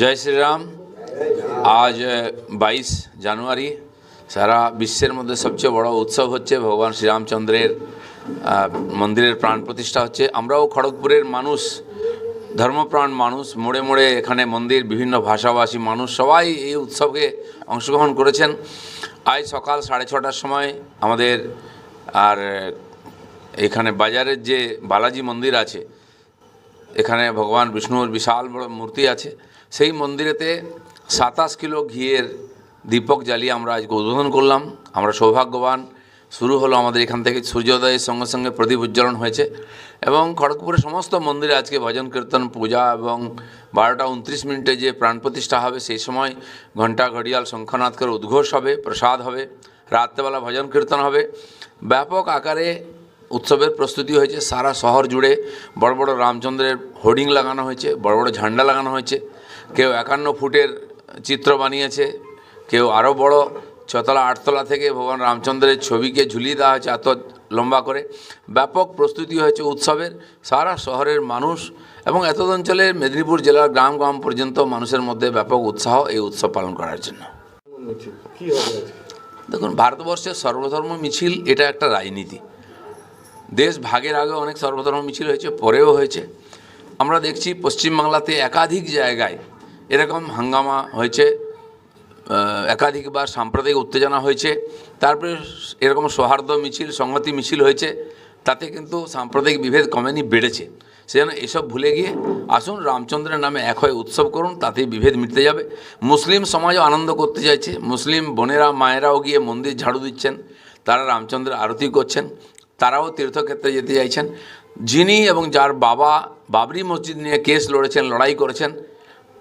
জয় শ্রীরাম। আজ বাইশ জানুয়ারি সারা বিশ্বের মধ্যে সবচেয়ে বড় উৎসব হচ্ছে ভগবান শ্রীরামচন্দ্রের মন্দিরের প্রাণ প্রতিষ্ঠা হচ্ছে। আমরাও খড়গপুরের মানুষ, ধর্মপ্রাণ মানুষ, মোড়ে মোড়ে এখানে মন্দির, বিভিন্ন ভাষাভাষী মানুষ, সবাই এই উৎসবকে অংশগ্রহণ করেছেন। আজ সকাল সাড়ে ছটার সময় আমাদের, আর, এখানে বাজারের যে বালাজি মন্দির আছে এখানে ভগবান বিষ্ণুর বিশাল বড় মূর্তি আছে। সেই মন্দিরেতে সাতাশ কিলো ঘিয়ের দীপক জ্বালিয়ে আমরা আজকে উদ্বোধন করলাম। আমরা সৌভাগ্যবান। শুরু হলো আমাদের এখান থেকে সূর্যোদয়ের সঙ্গে সঙ্গে প্রদীপ উজ্জ্বলন হয়েছে এবং খড়গপুরের সমস্ত মন্দিরে আজকে ভজন, কীর্তন, পূজা এবং বারোটা উনত্রিশ মিনিটে যে প্রাণ প্রতিষ্ঠা হবে, সেই সময় ঘণ্টা ঘড়িয়াল শঙ্খনাথ করে উদ্ঘোষ হবে, প্রসাদ হবে, রাত্রেবেলা ভজন, কীর্তন হবে। ব্যাপক আকারে উৎসবের প্রস্তুতি হয়েছে। সারা শহর জুড়ে বড় বড় রামচন্দ্রের হোর্ডিং লাগানো হয়েছে বড় বড় ঝান্ডা লাগানো হয়েছে। কেউ একান্ন ফুটের চিত্র বানিয়েছে কেউ আরও বড় ছতলা আটতলা থেকে ভগবান রামচন্দ্রের ছবিকে ঝুলিয়ে দেওয়া হয়েছে এত লম্বা করে। ব্যাপক প্রস্তুতি হয়েছে উৎসবের। সারা শহরের মানুষ এবং এত অঞ্চলের মেদিনীপুর জেলার গ্রাম গ্রাম পর্যন্ত মানুষের মধ্যে ব্যাপক উৎসাহ এই উৎসব পালন করার জন্য। দেখুন ভারতবর্ষের সর্বধর্ম মিছিল এটা একটা রাজনীতি। দেশ ভাগের আগে অনেক সর্বধর্ম মিছিল হয়েছে, পরেও হয়েছে। আমরা দেখছি পশ্চিমবাংলাতে একাধিক জায়গায় এরকম হাঙ্গামা হয়েছে একাধিকবার সাম্প্রদায়িক উত্তেজনা হয়েছে, তারপরে এরকম সৌহার্দ্য মিছিল, সংহতি মিছিল হয়েছে, তাতে কিন্তু সাম্প্রদায়িক বিভেদ কমেনি, বেড়েছে। সেজন্য এসব ভুলে গিয়ে আসুন, রামচন্দ্রের নামে এক হয়ে উৎসব করুন, তাতেই বিভেদ মিটতে যাবে। মুসলিম সমাজও আনন্দ করতে চাইছে। মুসলিম বোনেরা, মায়েরাও গিয়ে মন্দির ঝাড়ু দিচ্ছেন, তারা রামচন্দ্রের আরতি করছেন। তারাও তীর্থক্ষেত্রে যেতে চাইছেন। যিনি এবং যার বাবা বাবরি মসজিদ নিয়ে কেস লড়েছেন লড়াই করেছেন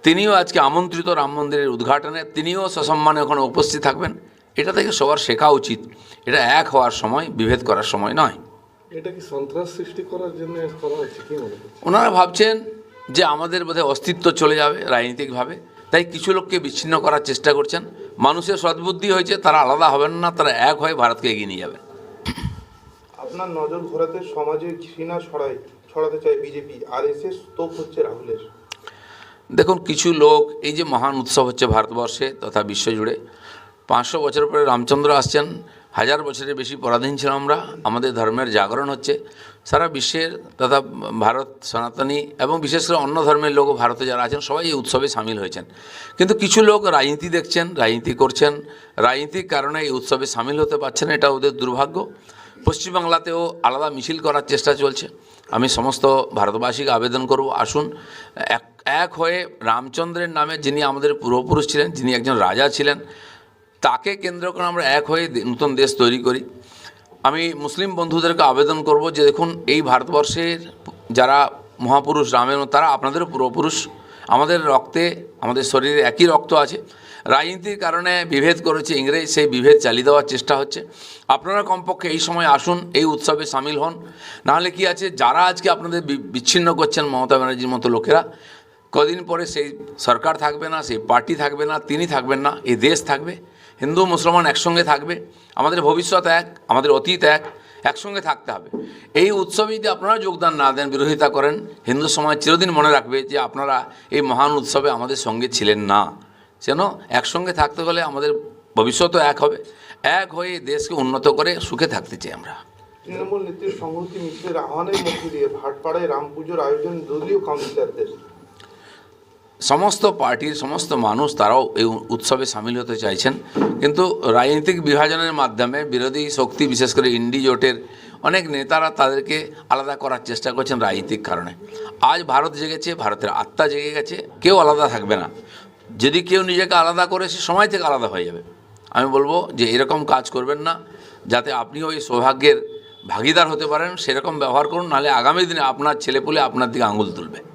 তিনিও আজকে আমন্ত্রিত রাম মন্দিরের উদ্ঘাটনে তিনিও সসম্মানে ওখানে উপস্থিত থাকবেন। এটা থেকে সবার শেখা উচিত। এটা এক হওয়ার সময় বিভেদ করার সময় নয়। এটা কি সন্ত্রাস সৃষ্টি করার জন্য করা হচ্ছে কি মনে ওনারা ভাবছেন যে আমাদের বোধহয় অস্তিত্ব চলে যাবে রাজনীতিকভাবে তাই কিছু লোককে বিচ্ছিন্ন করার চেষ্টা করছেন। মানুষের সদ্বুদ্ধি হয়েছে তারা আলাদা হবেন না তারা এক হয়ে ভারতকে এগিয়ে নিয়ে যাবেন। আপনার নজর ঘোরাতে সমাজে ঘৃণা ছড়াই ছড়াতে চায় বিজেপি, আর এস এস স্তূপ হচ্ছে রাহুলের। দেখুন, কিছু লোক এই যে মহান উৎসব হচ্ছে ভারতবর্ষে তথা বিশ্বজুড়ে। পাঁচশো বছর পরে রামচন্দ্র আসছেন, হাজার বছরের বেশি পরাধীন ছিলাম আমরা, আমাদের ধর্মের জাগরণ হচ্ছে। সারা বিশ্বের তথা ভারত সনাতনী এবং বিশেষ করে অন্য ধর্মের লোক ভারতে যারা আছেন, সবাই এই উৎসবে সামিল হয়েছেন। কিন্তু কিছু লোক রাজনীতি দেখছেন, রাজনীতি করছেন, রাজনীতির কারণে এই উৎসবে সামিল হতে পারছেন এটা ওদের দুর্ভাগ্য। পশ্চিমবাংলাতেও আলাদা মিছিল করার চেষ্টা চলছে। আমি সমস্ত ভারতবাসীকে আবেদন করব আসুন। এক এক হয়ে রামচন্দ্রের নামে যিনি আমাদের পূর্বপুরুষ ছিলেন যিনি একজন রাজা ছিলেন তাকে কেন্দ্র করে আমরা এক হয়ে নতুন দেশ তৈরি করি। আমি মুসলিম বন্ধুদেরকে আবেদন করব যে দেখুন এই ভারতবর্ষের যারা মহাপুরুষ মতো, তারা আপনাদেরও পূর্বপুরুষ। আমাদের রক্তে, আমাদের শরীরে একই রক্ত আছে। রাজনীতির কারণে বিভেদ করেছে ইংরেজ, সেই বিভেদ চালিয়ে দেওয়ার চেষ্টা হচ্ছে। আপনারা কমপক্ষে এই সময় আসুন, এই উৎসবে সামিল হন। নাহলে কি আছে, যারা আজকে আপনাদের বিচ্ছিন্ন করছেন মমতা ব্যানার্জির মতো লোকেরা, কদিন পরে সেই সরকার থাকবে না, সেই পার্টি থাকবে না, তিনি থাকবেন না, এই দেশ থাকবে। হিন্দু, মুসলমান একসঙ্গে থাকবে। আমাদের ভবিষ্যৎ এক, আমাদের অতীত এক। একসঙ্গে থাকতে হবে। এই উৎসবে যদি আপনারা যোগদান না দেন, বিরোধিতা করেন, হিন্দু সমাজ চিরদিন মনে রাখবে যে আপনারা এই মহান উৎসবে আমাদের সঙ্গে ছিলেন না। যেন একসঙ্গে থাকতে হলে আমাদের ভবিষ্যৎও এক হবে। এক হয়ে দেশকে উন্নত করে সুখে থাকতে চাই আমরা। তৃণমূল নেত্রীর সংহতি মিত্রের আহ্বানের মধ্য দিয়ে ভাটপাড়ায় রাম পুজোর আয়োজন দলীয় কাউন্সিলরদের। সমস্ত পার্টির সমস্ত মানুষ তারাও এই উৎসবে সামিল হতে চাইছেন। কিন্তু রাজনৈতিক বিভাজনের মাধ্যমে বিরোধী শক্তি, বিশেষ করে ইন্ডি জোটের অনেক নেতারা তাদেরকে আলাদা করার চেষ্টা করছেন রাজনৈতিক কারণে। আজ ভারত জেগেছে, ভারতের আত্মা জেগে গেছে, কেউ আলাদা থাকবে না। যদি কেউ নিজেকে আলাদা করে, সে সময় থেকে আলাদা হয়ে যাবে। আমি বলব যে এরকম কাজ করবেন না, যাতে আপনিও এই সৌভাগ্যের ভাগিদার হতে পারেন, সেরকম ব্যবহার করুন, নাহলে আগামী দিনে আপনার ছেলেপুলে আপনার দিকে আঙুল তুলবে।